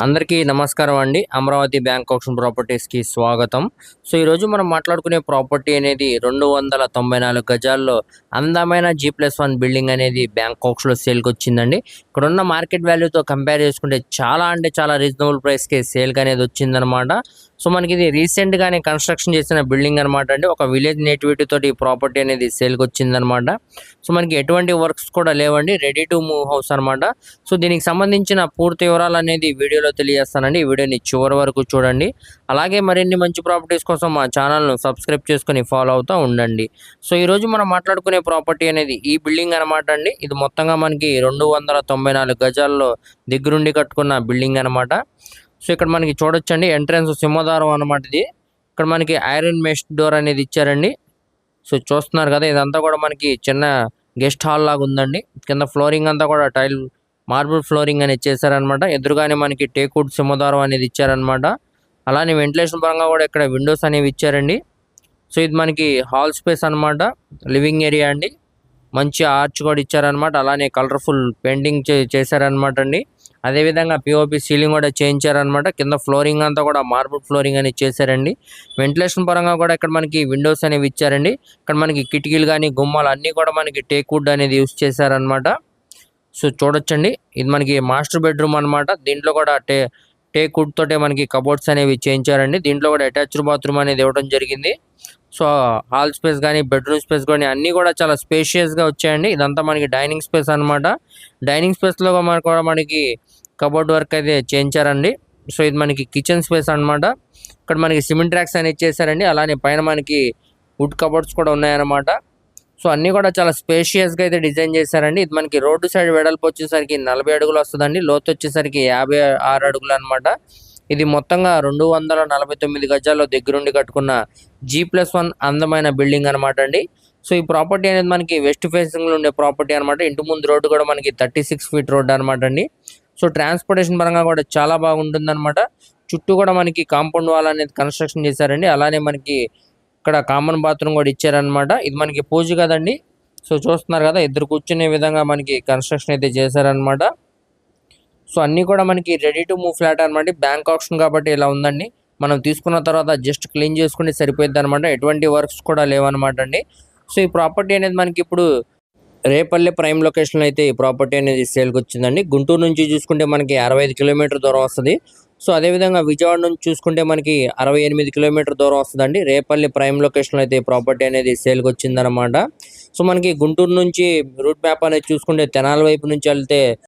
అందరికీ నమస్కారం అండి. అమరావతి బ్యాంక్ ఆప్షన్ ప్రాపర్టీస్కి స్వాగతం. సో ఈరోజు మనం మాట్లాడుకునే ప్రాపర్టీ అనేది రెండు వందల తొంభై నాలుగు గజాల్లో అందమైన జీ ప్లస్ వన్ బిల్డింగ్ అనేది బ్యాంక్ ఆప్షన్లో సేల్కి వచ్చిందండి. ఇక్కడ ఉన్న మార్కెట్ వాల్యూతో కంపేర్ చేసుకుంటే చాలా అంటే చాలా రీజనబుల్ ప్రైస్కి సేల్కి అనేది వచ్చిందనమాట సో మనకి ఇది రీసెంట్గానే కన్స్ట్రక్షన్ చేసిన బిల్డింగ్ అనమాట అండి. ఒక విలేజ్ నేటివిటీ తోటి ఈ ప్రాపర్టీ అనేది సేల్కి వచ్చిందనమాట సో మనకి ఎటువంటి వర్క్స్ కూడా లేవండి. రెడీ టు మూవ్ హౌస్ అనమాట సో దీనికి సంబంధించిన పూర్తి వివరాలు అనేది వీడియో వీడియోలో తెలియజేస్తానండి. ఈ వీడియోని చివరి వరకు చూడండి. అలాగే మరిన్ని మంచి ప్రాపర్టీస్ కోసం మా ఛానల్ను సబ్స్క్రైబ్ చేసుకొని ఫాలో అవుతూ ఉండండి. సో ఈరోజు మనం మాట్లాడుకునే ప్రాపర్టీ అనేది ఈ బిల్డింగ్ అనమాట అండి. ఇది మొత్తంగా మనకి రెండు వందల తొంభై నాలుగు గజాల్లో దగ్గరుండి కట్టుకున్న బిల్డింగ్ అనమాట సో ఇక్కడ మనకి చూడొచ్చండి. ఎంట్రన్స్ సింహదారం అనమాట ఇది. ఇక్కడ మనకి ఐరన్ మెష్ డోర్ అనేది ఇచ్చారండి. సో చూస్తున్నారు కదా ఇదంతా కూడా మనకి చిన్న గెస్ట్ హాల్ లాగా ఉందండి. కింద ఫ్లోరింగ్ అంతా కూడా టైల్ మార్బుల్ ఫ్లోరింగ్ అనేది చేశారనమాట ఎదురుగానే మనకి టేకుడ్ సింహద్వారం అనేది ఇచ్చారనమాట. అలానే వెంటిలేషన్ పరంగా కూడా ఇక్కడ విండోస్ అనేవి ఇచ్చారండి. సో ఇది మనకి హాల్ స్పేస్ అన్నమాట లివింగ్ ఏరియా అండి. మంచి ఆర్చ్ కూడా ఇచ్చారనమాట. అలానే కలర్ఫుల్ పెయింటింగ్ చే చేశారనమాట అండి. అదేవిధంగా పిఓపి సీలింగ్ కూడా చేయించారనమాట. కింద ఫ్లోరింగ్ అంతా కూడా మార్బుల్ ఫ్లోరింగ్ అనేది చేశారండి. వెంటిలేషన్ పరంగా కూడా ఇక్కడ మనకి విండోస్ అనేవి ఇచ్చారండి. ఇక్కడ మనకి కిటికీలు కానీ గుమ్మాలు అన్నీ కూడా మనకి టేక్ వుడ్ అనేది యూస్ చేశారనమాట. సో చూడొచ్చండి. ఇది మనకి మాస్టర్ బెడ్రూమ్ అన్నమాట. దీంట్లో కూడా టే టే వుడ్ తోటే మనకి కబోర్డ్స్ అనేవి చేయించారండి. దీంట్లో కూడా అటాచ్డ్ బాత్రూమ్ అనేది ఇవ్వడం జరిగింది. సో హాల్ స్పేస్ కానీ బెడ్రూమ్ స్పేస్ కానీ అన్నీ కూడా చాలా స్పేషియస్గా వచ్చాయండి. ఇదంతా మనకి డైనింగ్ స్పేస్ అన్నమాట. డైనింగ్ స్పేస్లో కూడా మనకి కబోర్డ్ వర్క్ అయితే చేయించారండి. సో ఇది మనకి కిచెన్ స్పేస్ అన్నమాట. ఇక్కడ మనకి సిమెంట్ ర్యాక్స్ అనేది చేశారండి. అలానే పైన మనకి వుడ్ కబోర్డ్స్ కూడా ఉన్నాయన్నమాట. సో అన్నీ కూడా చాలా స్పేషియస్గా అయితే డిజైన్ చేశారండి. ఇది మనకి రోడ్డు సైడ్ వెడల్పు వచ్చేసరికి నలభై అడుగులు వస్తుందండి. లోతు వచ్చేసరికి యాభై ఆరు అడుగులు అనమాట ఇది మొత్తంగా రెండు వందల నలభై తొమ్మిది గజాల్లో దగ్గరుండి కట్టుకున్న జీ ప్లస్ వన్ అందమైన బిల్డింగ్ అనమాట అండి. సో ఈ ప్రాపర్టీ అనేది మనకి వెస్ట్ ఫేసింగ్లో ఉండే ప్రాపర్టీ అనమాట ఇంటి ముందు రోడ్డు కూడా మనకి థర్టీ సిక్స్ ఫీట్ రోడ్ అనమాట అండి. సో ట్రాన్స్పోర్టేషన్ పరంగా కూడా చాలా బాగుంటుంది అనమాట చుట్టూ కూడా మనకి కాంపౌండ్ వాల్ అనేది కన్స్ట్రక్షన్ చేశారండి. అలానే మనకి ఇక్కడ కామన్ బాత్రూమ్ కూడా ఇచ్చారనమాట ఇది మనకి పూజ కదండి. సో చూస్తున్నారు కదా ఇద్దరు కూర్చునే విధంగా మనకి కన్స్ట్రక్షన్ అయితే చేశారనమాట సో అన్నీ కూడా మనకి రెడీ టు మూవ్ ఫ్లాట్ అనమాట బ్యాంక్ ఆప్షన్ కాబట్టి ఇలా ఉందండి. మనం తీసుకున్న తర్వాత జస్ట్ క్లీన్ చేసుకుంటే సరిపోద్ది అనమాట ఎటువంటి వర్క్స్ కూడా లేవన్నమాట అండి. సో ఈ ప్రాపర్టీ అనేది మనకి ఇప్పుడు రేపల్లె ప్రైమ్ లొకేషన్లో అయితే ఈ ప్రాపర్టీ అనేది సేల్కి వచ్చిందండి గుంటూరు నుంచి చూసుకుంటే మనకి అరవై ఐదు కిలోమీటర్ దూరం వస్తుంది. సో అదేవిధంగా విజయవాడ నుంచి చూసుకుంటే మనకి అరవై ఎనిమిది కిలోమీటర్ దూరం వస్తుందండి. రేపల్లి ప్రైమ్ లొకేషన్లో అయితే ప్రాపర్టీ అనేది సేల్కి వచ్చిందనమాట సో మనకి గుంటూరు నుంచి రూట్ మ్యాప్ అనేది చూసుకుంటే తెనాల వైపు నుంచి వెళ్తే